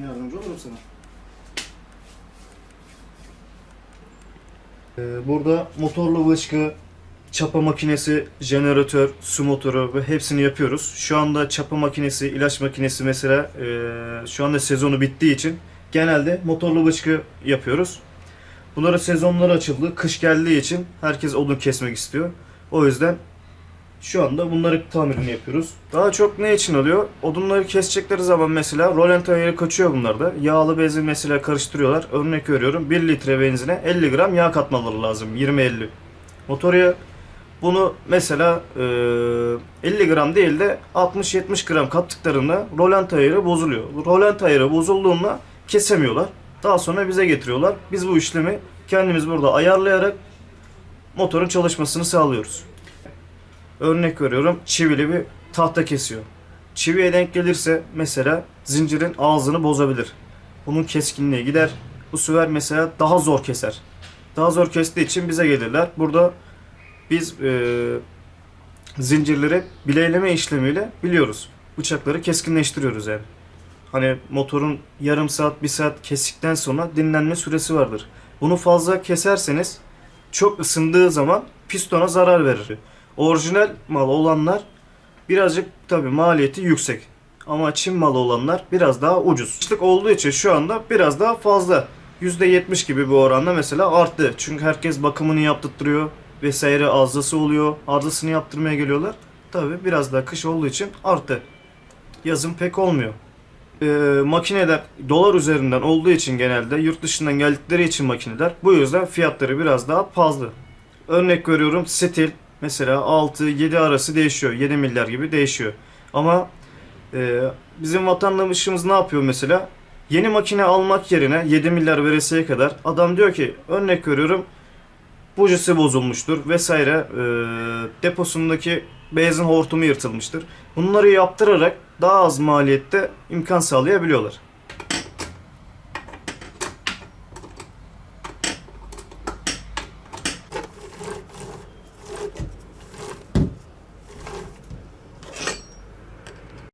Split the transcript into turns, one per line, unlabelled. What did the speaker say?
Yardımcı olurum sana. Ee, burada motorlu vışkı, çapa makinesi, jeneratör, su motoru ve hepsini yapıyoruz. Şu anda çapa makinesi, ilaç makinesi mesela ee, şu anda sezonu bittiği için genelde motorlu vışkı yapıyoruz. Bunlara sezonlar açıldı. Kış geldiği için herkes odun kesmek istiyor. O yüzden şu anda bunları tamirini yapıyoruz. Daha çok ne için oluyor? Odunları kesecekleri zaman mesela rolant ayarı kaçıyor bunlarda. Yağlı benzin mesela karıştırıyorlar. Örnek veriyorum 1 litre benzine 50 gram yağ katmaları lazım. 20-50. Motorya bunu mesela e, 50 gram değil de 60-70 gram kattıklarında rolant ayarı bozuluyor. Rolant ayarı bozulduğunda kesemiyorlar. Daha sonra bize getiriyorlar. Biz bu işlemi kendimiz burada ayarlayarak motorun çalışmasını sağlıyoruz. Örnek veriyorum çivili bir tahta kesiyor. Çiviye denk gelirse mesela zincirin ağzını bozabilir. Bunun keskinliği gider. Bu sefer mesela daha zor keser. Daha zor kestiği için bize gelirler. Burada biz e, zincirleri bileyleme işlemiyle biliyoruz. Bıçakları keskinleştiriyoruz yani. Hani motorun yarım saat, bir saat kestikten sonra dinlenme süresi vardır. Bunu fazla keserseniz çok ısındığı zaman pistona zarar verir. Orijinal mal olanlar birazcık tabi maliyeti yüksek. Ama Çin malı olanlar biraz daha ucuz. Kışlık olduğu için şu anda biraz daha fazla. %70 gibi bir oranda mesela arttı. Çünkü herkes bakımını yaptırtırıyor vesaire arızası oluyor. Arızasını yaptırmaya geliyorlar. Tabi biraz daha kış olduğu için arttı. Yazın pek olmuyor. Ee, makineler dolar üzerinden olduğu için genelde yurt dışından geldikleri için makineler bu yüzden fiyatları biraz daha pahalı. Örnek veriyorum stil mesela 6-7 arası değişiyor. 7 milyar gibi değişiyor. Ama e, bizim vatandaşımız ne yapıyor mesela? Yeni makine almak yerine 7 milyar veresiye kadar adam diyor ki örnek veriyorum bujisi bozulmuştur vesaire e, deposundaki benzin hortumu yırtılmıştır. Bunları yaptırarak daha az maliyette imkan sağlayabiliyorlar.